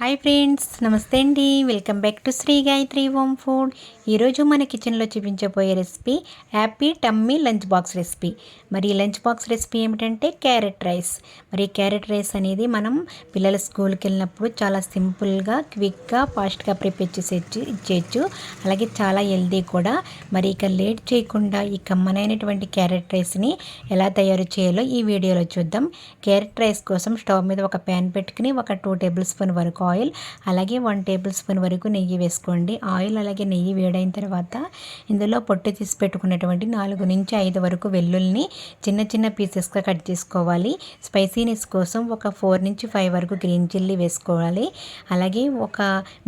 Hi friends నమస్తే అండి. Welcome back to Sri Gayatri home food. ఈరోజు మన కిచెన్లో చూపించబోయే recipe happy tummy lunch box recipe. మరి లంచ్ బాక్స్ రెసిపీ ఏమిటంటే క్యారెట్ రైస్. మరి క్యారెట్ రైస్ అనేది మనం పిల్లల స్కూల్కి వెళ్ళినప్పుడు చాలా సింపుల్గా క్విక్గా ఫాస్ట్గా ప్రిపేర్ చేసేచ్చు ఇచ్చేయచ్చు. అలాగే చాలా హెల్దీ కూడా. మరి ఇక లేట్ చేయకుండా ఈ కమ్మనైనటువంటి క్యారెట్ రైస్ని ఎలా తయారు చేయాలో ఈ వీడియోలో చూద్దాం. క్యారెట్ రైస్ కోసం స్టవ్ మీద ఒక ప్యాన్ పెట్టుకుని ఒక టూ టేబుల్ స్పూన్ వరకు ఆయిల్ అలాగే వన్ టేబుల్ స్పూన్ వరకు నెయ్యి వేసుకోండి. ఆయిల్ అలాగే నెయ్యి వేడైన తర్వాత ఇందులో పొట్టు తీసి పెట్టుకున్నటువంటి నాలుగు నుంచి ఐదు వరకు వెల్లుల్ని చిన్న చిన్న పీసెస్గా కట్ చేసుకోవాలి. స్పైసీనెస్ కోసం ఒక ఫోర్ నుంచి ఫైవ్ వరకు గ్రీన్ చిల్లీ వేసుకోవాలి. అలాగే ఒక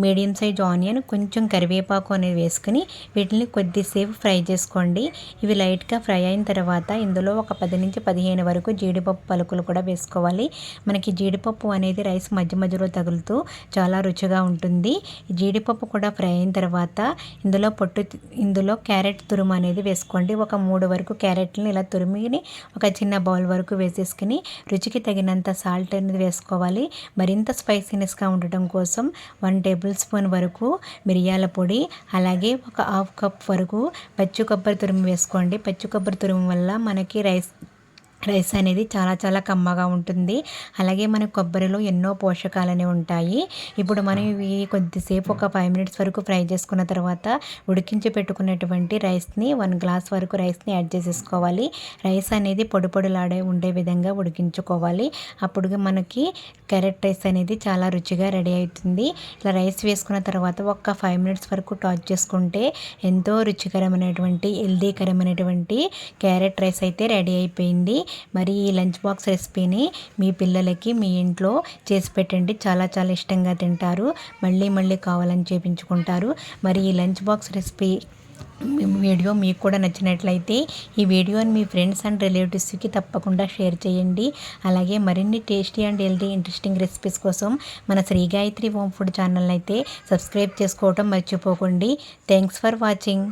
మీడియం సైజ్ ఆనియన్ కొంచెం కరివేపాకు అనేది వేసుకుని వీటిని కొద్దిసేపు ఫ్రై చేసుకోండి. ఇవి లైట్గా ఫ్రై అయిన తర్వాత ఇందులో ఒక పది నుంచి పదిహేను వరకు జీడిపప్పు పలుకులు కూడా వేసుకోవాలి. మనకి జీడిపప్పు అనేది రైస్ మధ్య మధ్యలో తగులుతూ చాలా రుచిగా ఉంటుంది. జీడిపప్పు కూడా ఫ్రై అయిన తర్వాత ఇందులో పొట్టు ఇందులో క్యారెట్ తురుము అనేది వేసుకోండి. ఒక మూడు వరకు క్యారెట్ని ఇలా తురిమిని ఒక చిన్న బౌల్ వరకు వేసేసుకుని రుచికి తగినంత సాల్ట్ అనేది వేసుకోవాలి. మరింత స్పైసీనెస్గా ఉండటం కోసం వన్ టేబుల్ స్పూన్ వరకు మిరియాల పొడి అలాగే ఒక హాఫ్ కప్ వరకు పచ్చి కొబ్బరి తురుము వేసుకోండి. పచ్చి కొబ్బరి తురుము వల్ల మనకి రైస్ రైస్ అనేది చాలా చాలా కమ్మగా ఉంటుంది. అలాగే మన కొబ్బరిలో ఎన్నో పోషకాలు అనేవి ఉంటాయి. ఇప్పుడు మనం ఇవి కొద్దిసేపు ఒక ఫైవ్ మినిట్స్ వరకు ఫ్రై చేసుకున్న తర్వాత ఉడికించి పెట్టుకున్నటువంటి రైస్ని వన్ గ్లాస్ వరకు రైస్ని యాడ్ చేసేసుకోవాలి. రైస్ అనేది పొడి పొడిలాడే ఉండే విధంగా ఉడికించుకోవాలి. అప్పుడు మనకి క్యారెట్ రైస్ అనేది చాలా రుచిగా రెడీ అవుతుంది. ఇలా రైస్ వేసుకున్న తర్వాత ఒక ఫైవ్ మినిట్స్ వరకు టాచ్ చేసుకుంటే ఎంతో రుచికరమైనటువంటి హెల్దీకరమైనటువంటి క్యారెట్ రైస్ అయితే రెడీ అయిపోయింది. మరి ఈ లంచ్ బాక్స్ రెసిపీని మీ పిల్లలకి మీ ఇంట్లో చేసి పెట్టండి. చాలా చాలా ఇష్టంగా తింటారు. మళ్ళీ మళ్ళీ కావాలని చేపించుకుంటారు. మరి ఈ లంచ్ బాక్స్ రెసిపీ వీడియో మీకు కూడా నచ్చినట్లయితే ఈ వీడియోని మీ ఫ్రెండ్స్ అండ్ రిలేటివ్స్కి తప్పకుండా షేర్ చేయండి. అలాగే మరిన్ని tasty and healthy interesting recipes కోసం మన Sri Gayatri home food channel అయితే సబ్స్క్రైబ్ చేసుకోవటం మర్చిపోకండి. Thanks for watching.